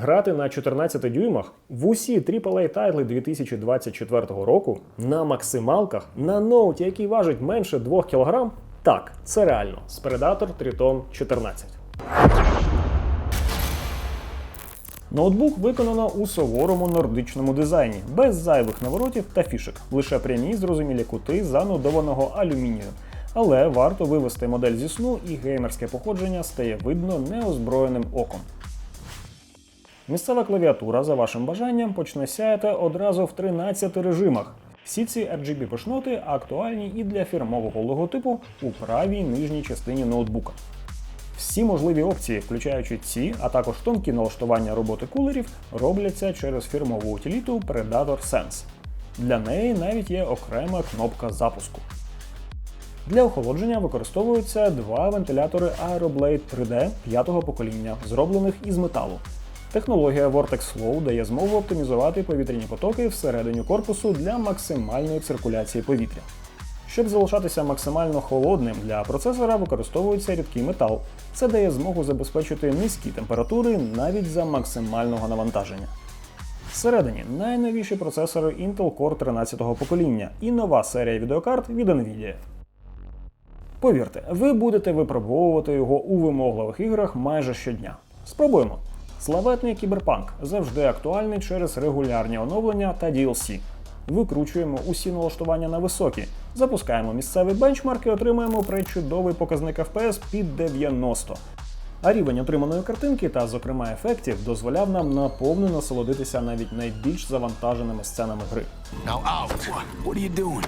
Грати на 14 дюймах в усі AAA тайтли 2024 року на максималках на ноуті, який важить менше 2 кг, так, це реально з Predator Triton 14. Ноутбук виконано у суворому нордичному дизайні, без зайвих наворотів та фішек, лише прямі зрозумілі кути занудованого алюмінію. Але варто вивести модель зі сну, і геймерське походження стає видно неозброєним оком. Місцева клавіатура за вашим бажанням почне сяяти одразу в 13 режимах. Всі ці RGB пишноти актуальні і для фірмового логотипу у правій нижній частині ноутбука. Всі можливі опції, включаючи ці, а також тонкі налаштування роботи кулерів, робляться через фірмову утиліту Predator Sense. Для неї навіть є окрема кнопка запуску. Для охолодження використовуються два вентилятори Aeroblade 3D п'ятого покоління, зроблених із металу. Технологія Vortex Flow дає змогу оптимізувати повітряні потоки всередині корпусу для максимальної циркуляції повітря. Щоб залишатися максимально холодним для процесора, використовується рідкий метал. Це дає змогу забезпечити низькі температури навіть за максимального навантаження. Всередині найновіші процесори Intel Core 13-го покоління і нова серія відеокарт від Nvidia. Повірте, ви будете випробовувати його у вимогливих іграх майже щодня. Спробуємо. Славетний кіберпанк завжди актуальний через регулярні оновлення та DLC. Викручуємо усі налаштування на високі, запускаємо місцевий бенчмарк і отримаємо причудовий показник FPS під 90. А рівень отриманої картинки та, зокрема, ефектів дозволяв нам наповну насолодитися навіть найбільш завантаженими сценами гри. Now out. What are you doing?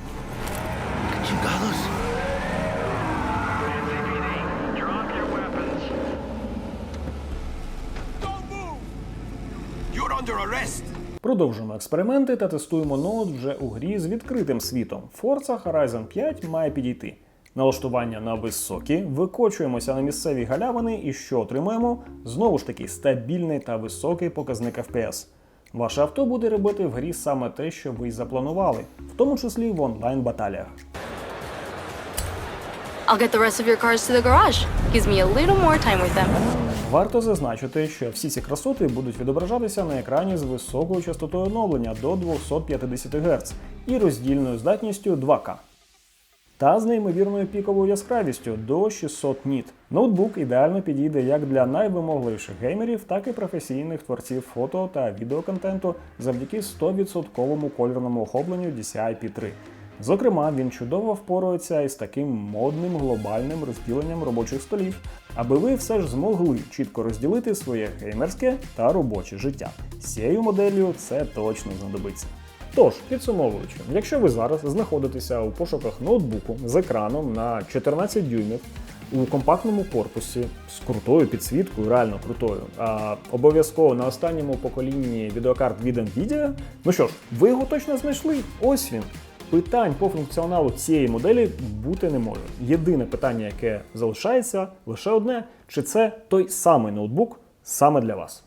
Продовжуємо експерименти та тестуємо ноут вже у грі з відкритим світом. Forza Horizon 5 має підійти. Налаштування на високі, викочуємося на місцеві галявини і що отримаємо? Знову ж таки, стабільний та високий показник FPS. Ваше авто буде робити в грі саме те, що ви й запланували, в тому числі в онлайн-баталіях. I'll get the rest of your cars to the garage. Gives me a little more time with them. Варто зазначити, що всі ці красоти будуть відображатися на екрані з високою частотою оновлення до 250 Гц і роздільною здатністю 2К. Та з неймовірною піковою яскравістю до 600 ніт. Ноутбук ідеально підійде як для найвимогливіших геймерів, так і професійних творців фото та відеоконтенту завдяки 100% кольорному охопленню DCI-P3. Зокрема, він чудово впорується із таким модним глобальним розділенням робочих столів, аби ви все ж змогли чітко розділити своє геймерське та робоче життя. Цією моделлю це точно знадобиться. Тож, підсумовуючи, якщо ви зараз знаходитеся у пошуках ноутбуку з екраном на 14 дюймів у компактному корпусі з крутою підсвіткою, реально крутою, а обов'язково на останньому поколінні відеокарт від Nvidia, ну що ж, ви його точно знайшли? Ось він. Питань по функціоналу цієї моделі бути не може. Єдине питання, яке залишається, лише одне: чи це той самий ноутбук саме для вас?